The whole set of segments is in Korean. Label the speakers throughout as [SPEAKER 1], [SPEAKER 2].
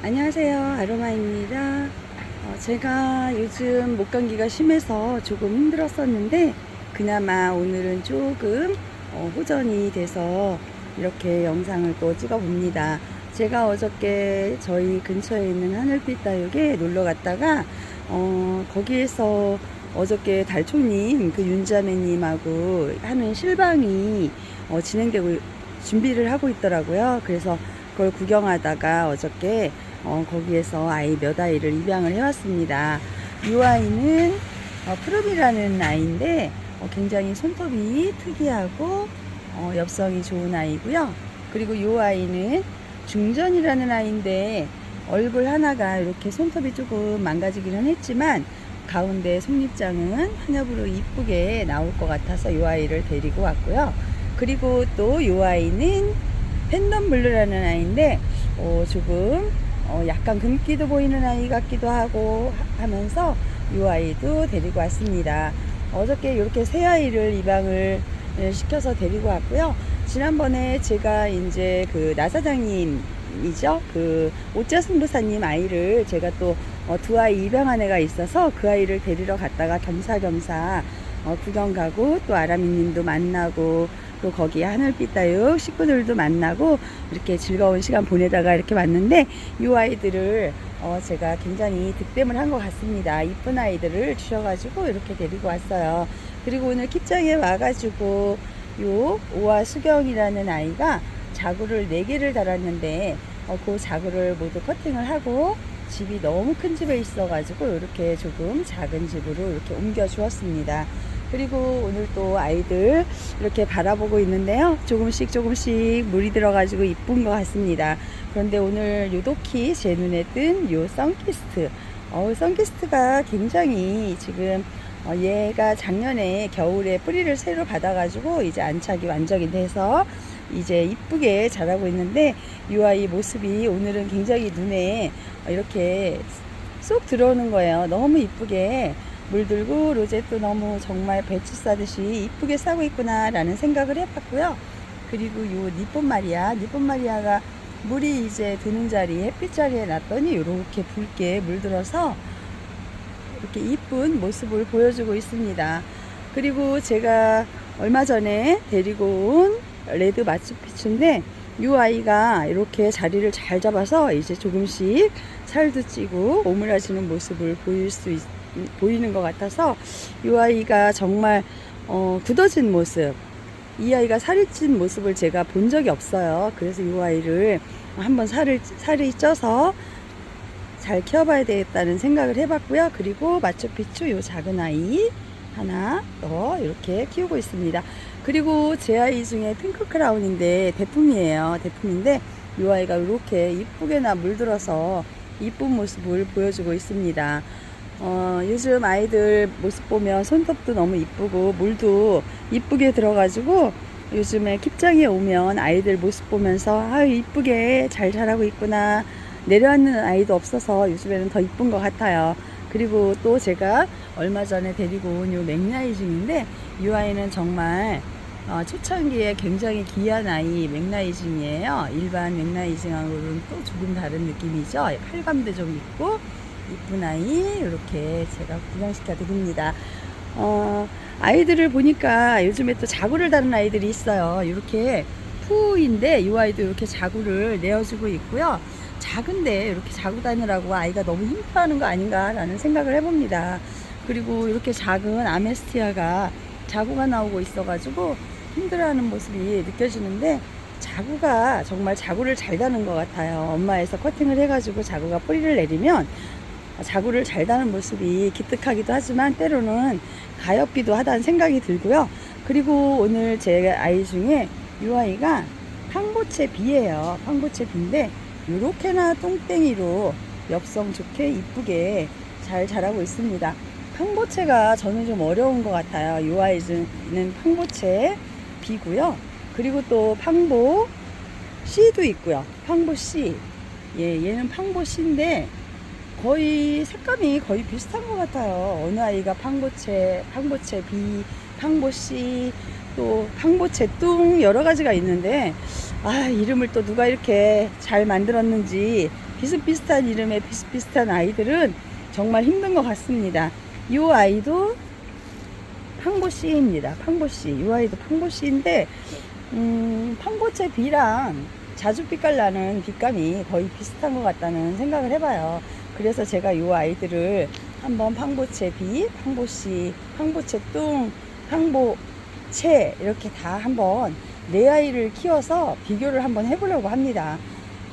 [SPEAKER 1] 안녕하세요. 아로마입니다. 어, 제가 요즘 목감기가 심해서 조금 힘들었었는데, 그나마 오늘은 조금 어, 호전이 돼서 이렇게 영상을 또 찍어 봅니다. 제가 어저께 저희 근처에 있는 하늘빛 다육에 놀러 갔다가, 어, 거기에서 어저께 달총님, 그 윤자매님하고 하는 실방이 어, 진행되고 준비를 하고 있더라고요. 그래서 그걸 구경하다가 어저께 어, 거기에서 아이 몇 아이를 입양을 해왔습니다. 이 아이는 어, 푸름이라는 아이인데 어, 굉장히 손톱이 특이하고 어, 엽성이 좋은 아이고요. 그리고 이 아이는 중전이라는 아이인데 얼굴 하나가 이렇게 손톱이 조금 망가지기는 했지만 가운데 속립장은 한엽으로 이쁘게 나올 것 같아서 이 아이를 데리고 왔고요. 그리고 또 이 아이는 팬덤 블루라는 아이인데 어, 조금 어, 약간 금기도 보이는 아이 같기도 하고 하- 하면서 이 아이도 데리고 왔습니다. 어저께 이렇게 세 아이를 입양을 예, 시켜서 데리고 왔고요. 지난번에 제가 이제 그 나사장님이죠. 그 오자 승부사님 아이를 제가 또 어, 두 아이 입양한 애가 있어서 그 아이를 데리러 갔다가 겸사겸사 어, 구경 가고 또 아라미님도 만나고 또 거기 하늘빛 다육 식구들도 만나고 이렇게 즐거운 시간 보내다가 이렇게 왔는데 이 아이들을 어, 제가 굉장히 득템을 한 것 같습니다. 이쁜 아이들을 주셔가지고 이렇게 데리고 왔어요. 그리고 오늘 킵장에 와가지고 요 오화 수경이라는 아이가 자구를 4개를 달았는데 어, 그 자구를 모두 커팅을 하고 집이 너무 큰 집에 있어가지고 이렇게 조금 작은 집으로 이렇게 옮겨 주었습니다. 그리고 오늘 또 아이들 이렇게 바라보고 있는데요. 조금씩 조금씩 물이 들어가지고 이쁜 것 같습니다. 그런데 오늘 유독히 제 눈에 뜬 요 선키스트. 어, 선키스트가 굉장히 지금 어, 얘가 작년에 겨울에 뿌리를 새로 받아가지고 이제 안착이 완전히 돼서 이제 이쁘게 자라고 있는데 이 아이 모습이 오늘은 굉장히 눈에 이렇게 쏙 들어오는 거예요. 너무 이쁘게 물들고 로제도 너무 정말 배추 싸듯이 이쁘게 싸고 있구나 라는 생각을 해봤고요. 그리고 요 니폰 마리아, 니폰 마리아가 물이 이제 드는 자리, 햇빛 자리에 놨더니 이렇게 붉게 물들어서 이렇게 이쁜 모습을 보여주고 있습니다. 그리고 제가 얼마 전에 데리고 온 레드 마추피추인데 이 아이가 이렇게 자리를 잘 잡아서 이제 조금씩 살도 찌고 오므라지는 모습을 보일 수 있, 보이는 것 같아서 이 아이가 정말 어, 굳어진 모습 이 아이가 살이 찐 모습을 제가 본 적이 없어요. 그래서 이 아이를 한번 살을 살이 쪄서 잘 키워봐야 되겠다는 생각을 해봤고요. 그리고 마추픽추 요 작은 아이 하나 더 이렇게 키우고 있습니다. 그리고 제 아이 중에 핑크 크라운인데 대품이에요. 대품인데 이 아이가 이렇게 이쁘게나 물들어서 이쁜 모습을 보여주고 있습니다. 어, 요즘 아이들 모습 보면 손톱도 너무 이쁘고 물도 이쁘게 들어가지고 요즘에 킵장에 오면 아이들 모습 보면서 아 이쁘게 잘 자라고 있구나 내려앉는 아이도 없어서 요즘에는 더 이쁜 것 같아요. 그리고 또 제가 얼마 전에 데리고 온 요 맥라이징인데 이 아이는 정말 어, 초창기에 굉장히 귀한 아이 맥라이징이에요. 일반 맥라이징하고는 또 조금 다른 느낌이죠. 팔감도 좀 있고 이쁜 아이 이렇게 제가 구경시켜 드립니다. 어, 아이들을 보니까 요즘에 또 자구를 다는 아이들이 있어요. 이렇게 푸인데 이 아이도 이렇게 자구를 내어주고 있고요. 작은데 이렇게 자고 다니라고 아이가 너무 힘들어하는 거 아닌가라는 생각을 해봅니다. 그리고 이렇게 작은 아메스티아가 자구가 나오고 있어가지고 힘들어하는 모습이 느껴지는데 자구가 정말 자구를 잘 다는 것 같아요. 엄마에서 커팅을 해가지고 자구가 뿌리를 내리면 자구를 잘 다는 모습이 기특하기도 하지만 때로는 가엾기도 하다는 생각이 들고요. 그리고 오늘 제 아이 중에 이 아이가 팡보채 비예요. 팡보채 비인데 이렇게나 똥땡이로 엽성 좋게 이쁘게 잘 자라고 있습니다. 팡보채가 저는 좀 어려운 것 같아요. 이 아이는 팡보채 비고요. 그리고 또 팡보 씨도 있고요. 팡보 씨. 예, 얘는 팡보 씨인데 거의 색감이 거의 비슷한 것 같아요. 어느 아이가 팡보채, 팡보채 비, 팡보씨, 또 팡보채 뚱 여러 가지가 있는데 아, 이름을 또 누가 이렇게 잘 만들었는지 비슷비슷한 이름의 비슷비슷한 아이들은 정말 힘든 것 같습니다. 이 아이도 팡보씨입니다. 팡보씨. 이 아이도 팡보씨인데, 음, 팡보채 비랑 자주빛깔 나는 빛감이 거의 비슷한 것 같다는 생각을 해봐요. 그래서 제가 이 아이들을 한번 팡보채 비, 팡보씨, 팡보채 뚱, 팡보채 이렇게 다 한번 네 아이를 키워서 비교를 한번 해보려고 합니다.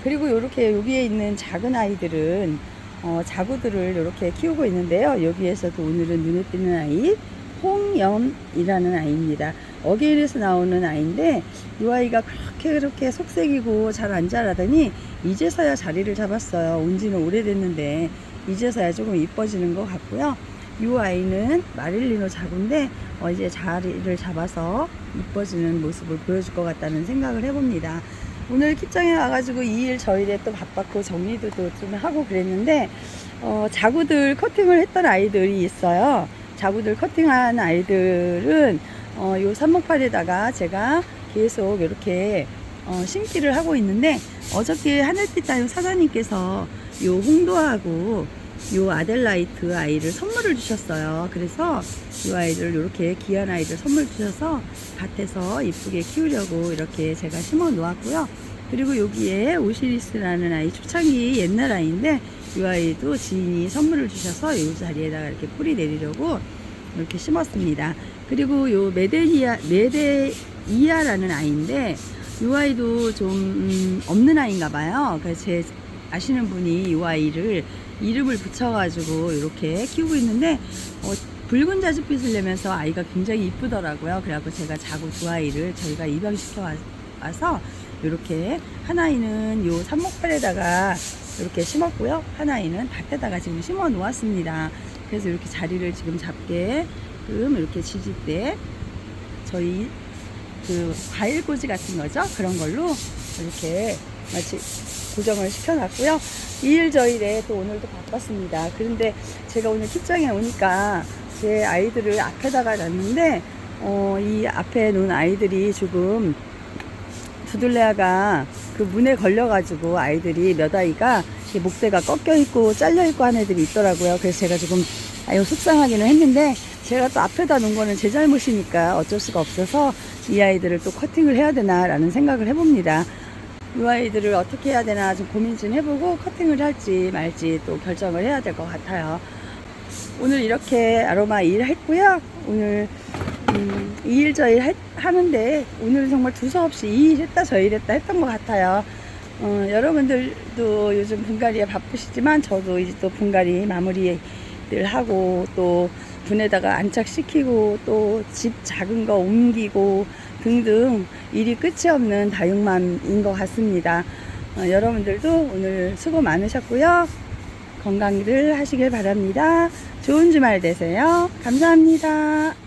[SPEAKER 1] 그리고 이렇게 여기에 있는 작은 아이들은 어, 자구들을 이렇게 키우고 있는데요. 여기에서도 오늘은 눈에 띄는 아이 홍염이라는 아이입니다. 어게인에서 나오는 아이인데 이 아이가 그렇게 그렇게 속색이고 잘 안 자라더니 이제서야 자리를 잡았어요. 온 지는 오래됐는데 이제서야 조금 이뻐지는 것 같고요. 이 아이는 마릴리노 자구인데 어, 이제 자리를 잡아서 이뻐지는 모습을 보여줄 것 같다는 생각을 해봅니다. 오늘 kit장에 와가지고 2일 저일에 또 바빴고 정리도 또 좀 하고 그랬는데 어, 자구들 커팅을 했던 아이들이 있어요. 자구들 커팅한 아이들은 어, 요 삽목팔에다가 제가 계속 이렇게 어, 심기를 하고 있는데 어저께 하늘빛 다육 사장님께서 요 홍도하고 요 아델라이트 아이를 선물을 주셨어요. 그래서 이 아이들 이렇게 귀한 아이들 선물 주셔서 밭에서 이쁘게 키우려고 이렇게 제가 심어 놓았고요. 그리고 여기에 오시리스라는 아이 초창기 옛날 아이인데 이 아이도 지인이 선물을 주셔서 이 자리에다가 이렇게 뿌리 내리려고 이렇게 심었습니다. 그리고 요 메데이아 메데이아라는 아이인데 이 아이도 좀 음, 없는 아이인가 봐요. 그래서 제 아시는 분이 이 아이를 이름을 붙여가지고 이렇게 키우고 있는데 어, 붉은 자주빛을 내면서 아이가 굉장히 이쁘더라고요. 그래갖고 제가 자고 두 아이를 저희가 입양시켜 와- 와서 이렇게 한 아이는 요 삽목팔에다가 이렇게 심었고요. 한 아이는 밭에다가 지금 심어 놓았습니다. 그래서 이렇게 자리를 지금 잡게 끔 이렇게 지지대 저희 그 과일 꽂이 같은 거죠. 그런 걸로 이렇게 마치 고정을 시켜놨고요. 2일 저일에 또 오늘도 바빴습니다. 그런데 제가 오늘 kit장에 오니까 제 아이들을 앞에다가 놨는데 어, 이 앞에 놓은 아이들이 조금 두들레아가 그 문에 걸려가지고 아이들이 몇 아이가 목대가 꺾여 있고 잘려 있고 한 애들이 있더라고요. 그래서 제가 조금 아유 속상하기는 했는데 제가 또 앞에다 놓은 거는 제 잘못이니까 어쩔 수가 없어서 이 아이들을 또 커팅을 해야 되나라는 생각을 해봅니다. 이 아이들을 어떻게 해야 되나 좀 고민 좀 해보고 커팅을 할지 말지 또 결정을 해야 될 것 같아요. 오늘 이렇게 아로마 일 했고요. 오늘 음, 이일 저일 할- 하는데 오늘 정말 두서없이 이일 했다 저일 했다 했던 것 같아요. 어, 여러분들도 요즘 분갈이에 바쁘시지만 저도 이제 또 분갈이 마무리를 하고 또 분에다가 안착시키고 또 집 작은 거 옮기고 등등 일이 끝이 없는 다육맘인 것 같습니다. 어, 여러분들도 오늘 수고 많으셨고요. 건강들 하시길 바랍니다. 좋은 주말 되세요. 감사합니다.